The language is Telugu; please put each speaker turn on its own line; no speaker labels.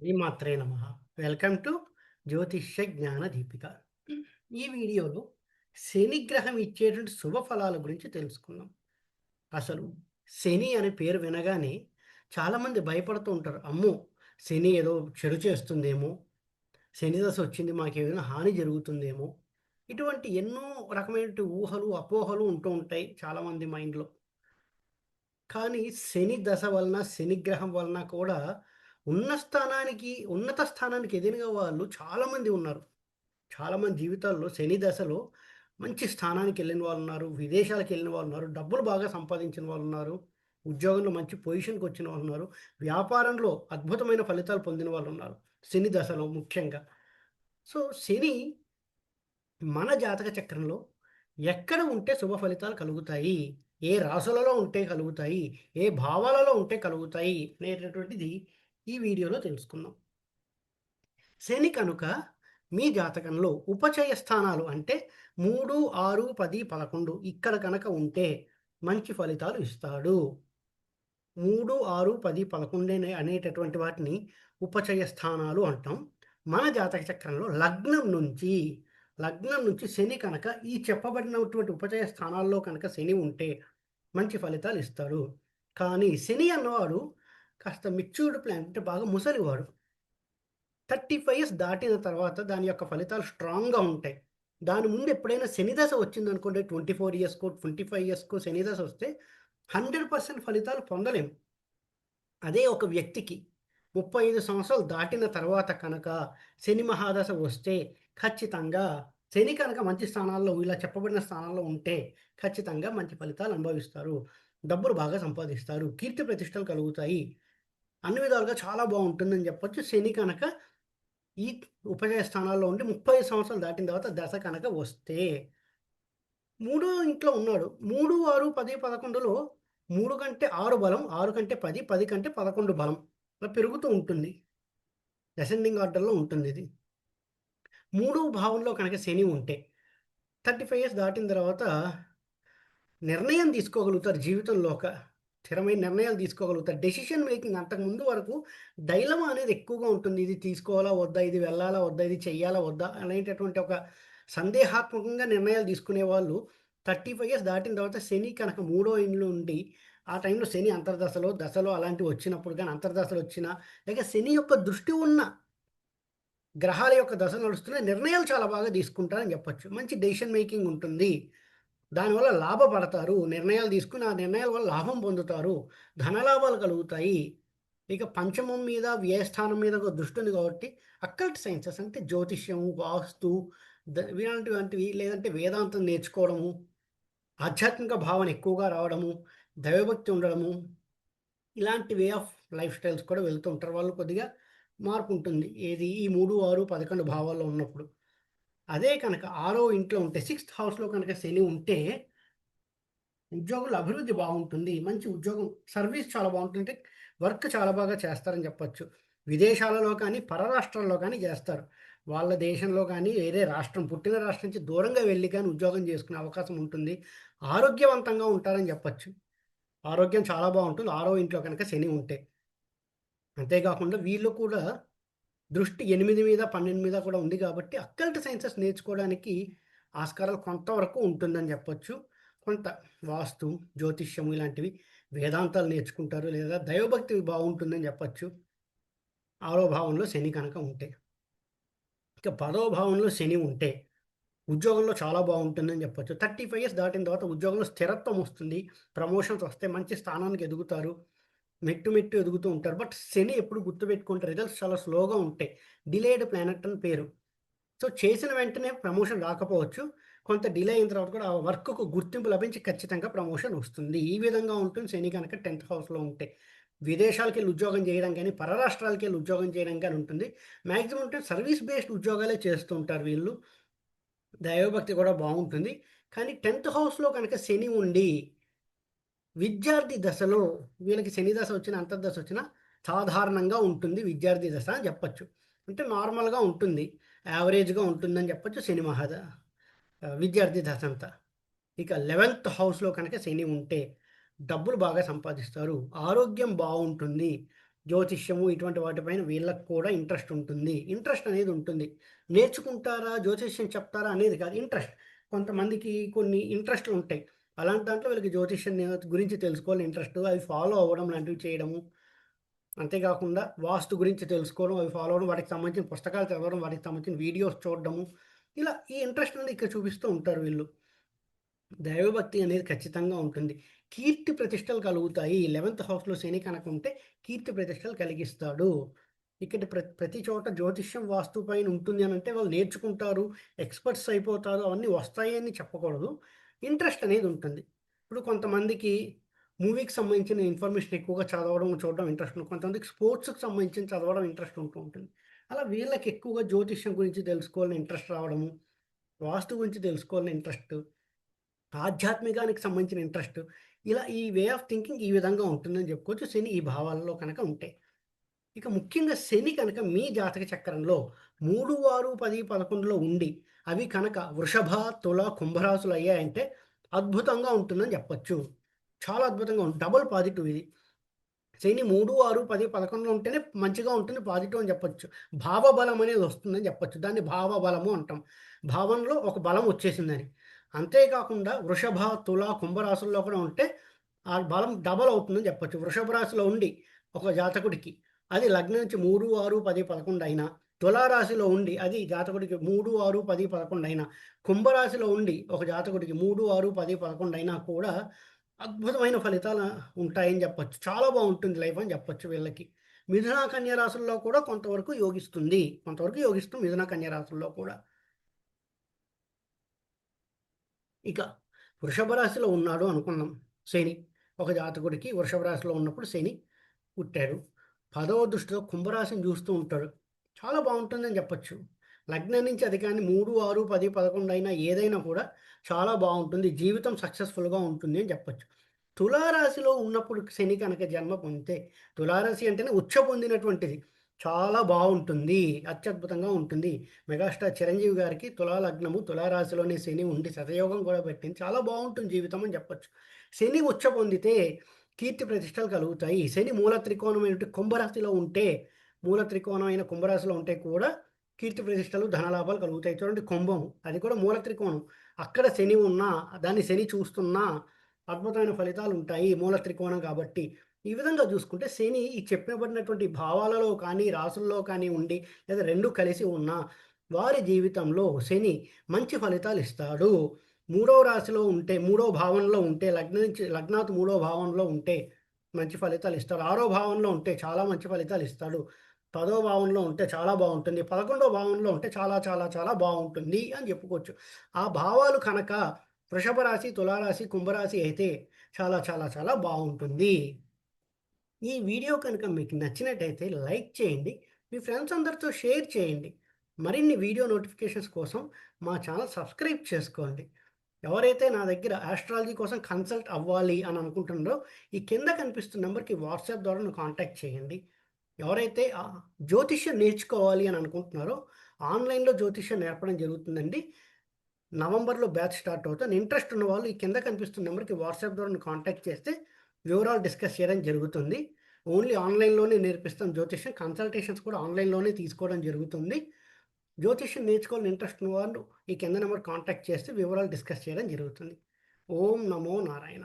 శ్రీమాత్రే నమ. వెల్కమ్ టు జ్యోతిష్య జ్ఞాన దీపిక. ఈ వీడియోలో శనిగ్రహం ఇచ్చేటువంటి శుభ ఫలాల గురించి తెలుసుకుందాం. అసలు శని అనే పేరు వినగానే చాలామంది భయపడుతూ ఉంటారు. అమ్మో శని ఏదో చెడు చేస్తుందేమో శని దశ వచ్చింది మాకు ఏదైనా హాని జరుగుతుందేమో. ఇటువంటి ఎన్నో రకమైన ఊహలు అపోహలు ఉంటూ ఉంటాయి చాలామంది మైండ్లో. కానీ శని దశ వలన శనిగ్రహం వలన కూడా ఉన్న స్థానానికి ఉన్నత స్థానానికి ఎదిగిన వాళ్ళు చాలామంది ఉన్నారు. చాలామంది జీవితాల్లో శని దశలో మంచి స్థానానికి వెళ్ళిన వాళ్ళు ఉన్నారు విదేశాలకు వెళ్ళిన వాళ్ళు ఉన్నారు డబ్బులు బాగా సంపాదించిన వాళ్ళు ఉన్నారు ఉద్యోగంలో మంచి పొజిషన్కి వచ్చిన వాళ్ళు ఉన్నారు వ్యాపారంలో అద్భుతమైన ఫలితాలు పొందిన వాళ్ళు ఉన్నారు శని దశలో ముఖ్యంగా. సో శని మన జాతక చక్రంలో ఎక్కడ ఉంటే శుభ ఫలితాలు కలుగుతాయి ఏ రాసులలో ఉంటే కలుగుతాయి ఏ భావాలలో ఉంటే కలుగుతాయి అనేటటువంటిది ఈ వీడియోలో తెలుసుకుందాం. శని కనుక మీ జాతకంలో ఉపచయ స్థానాలు అంటే మూడు ఆరు పది పదకొండు ఇక్కడ కనుక ఉంటే మంచి ఫలితాలు ఇస్తాడు. మూడు ఆరు పది పదకొండు అనేటటువంటి వాటిని ఉపచయ స్థానాలు అంటాం. మన జాతక చక్రంలో లగ్నం నుంచి లగ్నం నుంచి శని కనుక ఈ చెప్పబడినటువంటి ఉపచయ స్థానాల్లో కనుక శని ఉంటే మంచి ఫలితాలు ఇస్తాడు. కానీ శని అన్నవాడు కాస్త మిచ్యూర్డ్ ప్లాన్ అంటే బాగా ముసలివాడు. థర్టీ ఫైవ్ ఇయర్స్ దాటిన తర్వాత దాని యొక్క ఫలితాలు స్ట్రాంగ్గా ఉంటాయి. దాని ముందు ఎప్పుడైనా శనిదశ వచ్చిందనుకోండి ట్వంటీ ఫోర్ ఇయర్స్కో ట్వంటీ ఫైవ్ ఇయర్స్కో శనిదశ వస్తే హండ్రెడ్ పర్సెంట్ ఫలితాలు పొందలేము అదే ఒక వ్యక్తికి ముప్పై ఐదు సంవత్సరాలు దాటిన తర్వాత కనుక శని మహాదశ వస్తే ఖచ్చితంగా శని కనుక మంచి స్థానాల్లో ఇలా చెప్పబడిన స్థానాల్లో ఉంటే ఖచ్చితంగా మంచి ఫలితాలు అనుభవిస్తారు. డబ్బులు బాగా సంపాదిస్తారు. కీర్తి ప్రతిష్టలు కలుగుతాయి. అన్ని విధాలుగా చాలా బాగుంటుందని చెప్పొచ్చు. శని కనుక ఈ ఉపజయ స్థానాల్లో ఉండి ముప్పై సంవత్సరాలు దాటిన తర్వాత దశ కనుక వస్తే మూడో ఇంట్లో ఉన్నాడు. మూడు ఆరు పది పదకొండులో మూడు కంటే ఆరు బలం ఆరు కంటే పది పది కంటే పదకొండు బలం అలా పెరుగుతూ ఉంటుంది. అసెండింగ్ ఆర్డర్లో ఉంటుంది ఇది. మూడో భావంలో కనుక శని ఉంటే థర్టీ ఫైవ్ ఇయర్స్ దాటిన తర్వాత నిర్ణయం తీసుకోగలుగుతారు జీవితంలో ఒక స్థిరమైన నిర్ణయాలు తీసుకోగలుగుతారు. డెసిషన్ మేకింగ్ అంతకుముందు వరకు డైలమా అనేది ఎక్కువగా ఉంటుంది. ఇది తీసుకోవాలా వద్దా? ఇది వెళ్ళాలా వద్దా? ఇది చెయ్యాలా వద్దా? అనేటటువంటి ఒక సందేహాత్మకంగా నిర్ణయాలు తీసుకునే వాళ్ళు థర్టీ ఫైవ్ ఇయర్స్ దాటిన తర్వాత శని కనుక మూడో ఇండ్లు ఉండి ఆ టైంలో శని అంతర్దశలో దశలో అలాంటివి వచ్చినప్పుడు కానీ అంతర్దశలు వచ్చినా లేక శని యొక్క దృష్టి ఉన్న గ్రహాల యొక్క దశ నడుస్తున్న నిర్ణయాలు చాలా బాగా తీసుకుంటారని చెప్పచ్చు. మంచి డెసిషన్ మేకింగ్ ఉంటుంది. దానివల్ల లాభపడతారు. నిర్ణయాలు తీసుకుని ఆ నిర్ణయాల వల్ల లాభం పొందుతారు. ధనలాభాలు కలుగుతాయి. ఇక పంచమం మీద వ్యయస్థానం మీద ఒక దృష్టి ఉంది కాబట్టి అక్కల్ట్ సైన్సెస్ అంటే జ్యోతిష్యం వాస్తు ఇలాంటివంటివి లేదంటే వేదాంతం నేర్చుకోవడము ఆధ్యాత్మిక భావన ఎక్కువగా రావడము దైవభక్తి ఉండడము ఇలాంటి వే ఆఫ్ లైఫ్ స్టైల్స్ కూడా వెళ్తూ ఉంటారు. వాళ్ళు కొద్దిగా మార్పు ఉంటుంది. ఏది ఈ మూడు ఆరు పదకొండు భావాల్లో ఉన్నప్పుడు. అదే కనుక ఆరో ఇంట్లో ఉంటే సిక్స్త్ హౌస్లో కనుక శని ఉంటే ఉద్యోగుల అభివృద్ధి బాగుంటుంది. మంచి ఉద్యోగం సర్వీస్ చాలా బాగుంటుంది. వర్క్ చాలా బాగా చేస్తారని చెప్పచ్చు. విదేశాలలో కానీ పరరాష్ట్రాల్లో కానీ చేస్తారు. వాళ్ళ దేశంలో కానీ వేరే రాష్ట్రం పుట్టిన రాష్ట్రం నుంచి దూరంగా వెళ్ళి కానీ ఉద్యోగం చేసుకునే అవకాశం ఉంటుంది. ఆరోగ్యవంతంగా ఉంటారని చెప్పచ్చు. ఆరోగ్యం చాలా బాగుంటుంది. ఆరో ఇంట్లో కనుక శని ఉంటే. అంతేకాకుండా వీళ్ళు కూడా దృష్టి ఎనిమిది మీద పన్నెండు మీద కూడా ఉంది కాబట్టి అక్కల్ట్ సైన్సెస్ నేర్చుకోవడానికి ఆస్కారాలు కొంతవరకు ఉంటుందని చెప్పొచ్చు. కొంత వాస్తు జ్యోతిష్యం ఇలాంటివి వేదాంతాలు నేర్చుకుంటారు లేదా దైవభక్తి బాగుంటుందని చెప్పచ్చు. ఆరో భావంలో శని కనుక ఉంటే. ఇక పదో భావంలో శని ఉంటే ఉద్యోగంలో చాలా బాగుంటుందని చెప్పొచ్చు. థర్టీ ఫైవ్ ఇయర్స్ దాటిన తర్వాత ఉద్యోగంలో స్థిరత్వం వస్తుంది. ప్రమోషన్స్ వస్తే మంచి స్థానానికి ఎదుగుతారు. మెట్టు మెట్టు ఎదుగుతూ ఉంటారు. బట్ శని ఎప్పుడు గుర్తుపెట్టుకుంటారు రిజల్ట్స్ చాలా స్లోగా ఉంటాయి. డిలేడ్ ప్లానెట్ అని పేరు. సో చేసిన వెంటనే ప్రమోషన్ రాకపోవచ్చు. కొంత డిలే అయిన తర్వాత కూడా ఆ వర్క్కు గుర్తింపు లభించి ఖచ్చితంగా ప్రమోషన్ వస్తుంది. ఈ విధంగా ఉంటుంది. శని కనుక టెన్త్ హౌస్లో ఉంటే విదేశాలకి వెళ్ళి ఉద్యోగం చేయడం కానీ పరరాష్ట్రాలకి వెళ్ళి ఉద్యోగం చేయడం కానీ ఉంటుంది. మ్యాక్సిమం అంటే సర్వీస్ బేస్డ్ ఉద్యోగాలే చేస్తూ ఉంటారు వీళ్ళు. దైవభక్తి కూడా బాగుంటుంది. కానీ టెన్త్ హౌస్లో కనుక శని ఉండి విద్యార్థి దశలో వీళ్ళకి శని దశ వచ్చిన అంతర్దశ వచ్చిన సాధారణంగా ఉంటుంది విద్యార్థి దశ అని చెప్పచ్చు. అంటే నార్మల్గా ఉంటుంది. యావరేజ్గా ఉంటుందని చెప్పచ్చు శని మహాద విద్యార్థి దశ అంతా. ఇక లెవెన్త్ హౌస్లో కనుక శని ఉంటే డబ్బులు బాగా సంపాదిస్తారు. ఆరోగ్యం బాగుంటుంది. జ్యోతిష్యము ఇటువంటి వాటిపైన వీళ్ళకి కూడా ఇంట్రెస్ట్ ఉంటుంది. ఇంట్రెస్ట్ అనేది ఉంటుంది. నేర్చుకుంటారా జ్యోతిష్యం చెప్తారా అనేది కాదు. ఇంట్రెస్ట్. కొంతమందికి కొన్ని ఇంట్రెస్ట్లు ఉంటాయి. అలాంటి దాంట్లో వీళ్ళకి జ్యోతిష్యం గురించి తెలుసుకోవాలి ఇంట్రెస్ట్. అవి ఫాలో అవ్వడం లాంటివి చేయడము. అంతేకాకుండా వాస్తు గురించి తెలుసుకోవడం అవి ఫాలో అవ్వడం వాటికి సంబంధించిన పుస్తకాలు చదవడం వాటికి సంబంధించిన వీడియోస్ చూడడము. ఇలా ఈ ఇంట్రెస్ట్ అనేది ఇక్కడ చూపిస్తూ ఉంటారు వీళ్ళు. దైవభక్తి అనేది ఖచ్చితంగా ఉంటుంది. కీర్తి ప్రతిష్టలు కలుగుతాయి. లెవెన్త్ హౌస్లో శని కనుక ఉంటే కీర్తి ప్రతిష్టలు కలిగిస్తాడు. ఇక్కడ ప్రతి ప్రతి చోట జ్యోతిష్యం వాస్తు పైన ఉంటుంది అని అంటే వాళ్ళు నేర్చుకుంటారు ఎక్స్పర్ట్స్ అయిపోతారు అవన్నీ వస్తాయి అని చెప్పకూడదు. ఇంట్రెస్ట్ అనేది ఉంటుంది. ఇప్పుడు కొంతమందికి మూవీకి సంబంధించిన ఇన్ఫర్మేషన్ ఎక్కువగా చదవడం చూడడం ఇంట్రెస్ట్ ఉంటుంది. కొంతమందికి స్పోర్ట్స్కి సంబంధించిన చదవడం ఇంట్రెస్ట్ ఉంటూ ఉంటుంది. అలా వీళ్ళకి ఎక్కువగా జ్యోతిష్యం గురించి తెలుసుకోవాలని ఇంట్రెస్ట్ రావడము వాస్తు గురించి తెలుసుకోవాలని ఇంట్రెస్ట్ ఆధ్యాత్మికానికి సంబంధించిన ఇంట్రెస్ట్ ఇలా ఈ వే ఆఫ్ థింకింగ్ ఈ విధంగా ఉంటుందని చెప్పుకోవచ్చు. శని ఈ భావాలలో కనుక ఉంటాయి ఇక ముఖ్యంగా శని కనుక మీ జాతక చక్రంలో మూడు ఆరు పది పదకొండులో ఉండి అవి కనుక వృషభ తుల కుంభరాశులు అయ్యాయంటే అద్భుతంగా ఉంటుందని చెప్పచ్చు. చాలా అద్భుతంగా ఉంటుంది డబుల్ పాజిటివ్ ఇది. శని మూడు ఆరు పది పదకొండులో ఉంటేనే మంచిగా ఉంటుంది పాజిటివ్ అని చెప్పొచ్చు. భావబలం అనేది వస్తుందని చెప్పొచ్చు. దాన్ని భావబలము అంటాం. భావంలో ఒక బలం వచ్చేసిందని. అంతేకాకుండా వృషభ తుల కుంభరాశుల్లో కూడా ఉంటే ఆ బలం డబల్ అవుతుందని చెప్పొచ్చు. వృషభ రాశిలో ఉండి ఒక జాతకుడికి అది లగ్నం నుంచి మూడు ఆరు పది పదకొండు అయినా తులారాశిలో ఉండి అది జాతకుడికి మూడు ఆరు పది పదకొండు అయినా కుంభరాశిలో ఉండి ఒక జాతకుడికి మూడు ఆరు పది పదకొండు అయినా కూడా అద్భుతమైన ఫలితాలు ఉంటాయని చెప్పచ్చు. చాలా బాగుంటుంది లైఫ్ అని చెప్పచ్చు వీళ్ళకి. మిథున కన్య రాశుల్లో కూడా కొంతవరకు యోగిస్తుంది. కొంతవరకు యోగిస్తుంది మిథున కన్య రాశుల్లో కూడా. ఇక వృషభ రాశిలో ఉన్నాడు అనుకున్నాం శని. ఒక జాతకుడికి వృషభ రాశిలో ఉన్నప్పుడు శని పుట్టాడు. పదవ దృష్టితో కుంభరాశిని చూస్తూ ఉంటాడు. చాలా బాగుంటుందని చెప్పచ్చు. లగ్నం నుంచి అది కానీ మూడు ఆరు పది పదకొండు అయినా ఏదైనా కూడా చాలా బాగుంటుంది. జీవితం సక్సెస్ఫుల్గా ఉంటుంది అని చెప్పచ్చు. తులారాశిలో ఉన్నప్పుడు శని కనుక జన్మ పొందితే తులారాశి అంటేనే ఉచ్చ పొందినటువంటిది. చాలా బాగుంటుంది. అత్యద్భుతంగా ఉంటుంది. మెగాస్టార్ చిరంజీవి గారికి తులాలగ్నము తులారాశిలోనే శని ఉండి శతయోగం కూడా పెట్టింది. చాలా బాగుంటుంది జీవితం అని చెప్పచ్చు. శని ఉచ్చ పొందితే కీర్తి ప్రతిష్టలు కలుగుతాయి. శని మూల త్రికోణమైనటువంటి కుంభరాశిలో ఉంటే మూల త్రికోణమైన కుంభరాశిలో ఉంటే కూడా కీర్తి ప్రతిష్టలు ధనలాభాలు కలుగుతాయి. చూడండి కుంభం అది కూడా మూల త్రికోణం. అక్కడ శని ఉన్నా దాన్ని శని చూస్తున్నా అద్భుతమైన ఫలితాలు ఉంటాయి మూల త్రికోణం కాబట్టి. ఈ విధంగా చూసుకుంటే శని ఈ చెప్పబడినటువంటి భావాలలో కానీ రాసుల్లో కానీ ఉండి లేదా రెండు కలిసి ఉన్నా వారి జీవితంలో శని మంచి ఫలితాలు ఇస్తాడు. మూడవ రాశిలో ఉంటే మూడో భావంలో ఉంటే లగ్న లగ్నాత్ మూడో భావంలో ఉంటే మంచి ఫలితాలు ఇస్తాడు. ఆరో భావంలో ఉంటే చాలా మంచి ఫలితాలు ఇస్తాడు. పదో భావంలో ఉంటే చాలా బాగుంటుంది పదకొండో భావంలో ఉంటే చాలా చాలా చాలా బాగుంటుంది అని చెప్పుకోవచ్చు. ఆ భావాలు కనుక వృషభ రాశి తులారాశి కుంభరాశి అయితే చాలా చాలా చాలా బాగుంటుంది. ఈ వీడియో కనుక మీకు నచ్చినట్టయితే లైక్ చేయండి మీ ఫ్రెండ్స్ అందరితో షేర్ చేయండి. మరిన్ని వీడియో నోటిఫికేషన్స్ కోసం మా ఛానల్ సబ్స్క్రైబ్ చేసుకోండి. ఎవరైతే నా దగ్గర ఆస్ట్రాలజీ కోసం కన్సల్ట్ అవ్వాలి అని అనుకుంటున్నారో ఈ కింద కనిపిస్తున్న నెంబర్కి వాట్సాప్ ద్వారా నువ్వు కాంటాక్ట్ చేయండి. ఎవరైతే జ్యోతిష్యం నేర్చుకోవాలి అని అనుకుంటున్నారో ఆన్లైన్లో జ్యోతిష్యం నేర్పడం జరుగుతుందండి. నవంబర్లో బ్యాచ్ స్టార్ట్ అవుతుంది. ఇంట్రెస్ట్ ఉన్న వాళ్ళు ఈ కింద కనిపిస్తున్న నెంబర్కి వాట్సాప్ ద్వారా కాంటాక్ట్ చేస్తే వివరాలు డిస్కస్ చేయడం జరుగుతుంది. ఓన్లీ ఆన్లైన్లోనే నేర్పిస్తాం జ్యోతిష్యం కన్సల్టేషన్స్ కూడా ఆన్లైన్లోనే తీసుకోవడం జరుగుతుంది. జ్యోతిష్యం నేర్చుకోవాలని ఇంట్రెస్ట్ ఉన్న వాళ్ళు ఈ కింద నెంబర్ కాంటాక్ట్ చేస్తే వివరాలు డిస్కస్ చేయడం జరుగుతుంది. ఓం నమో నారాయణ.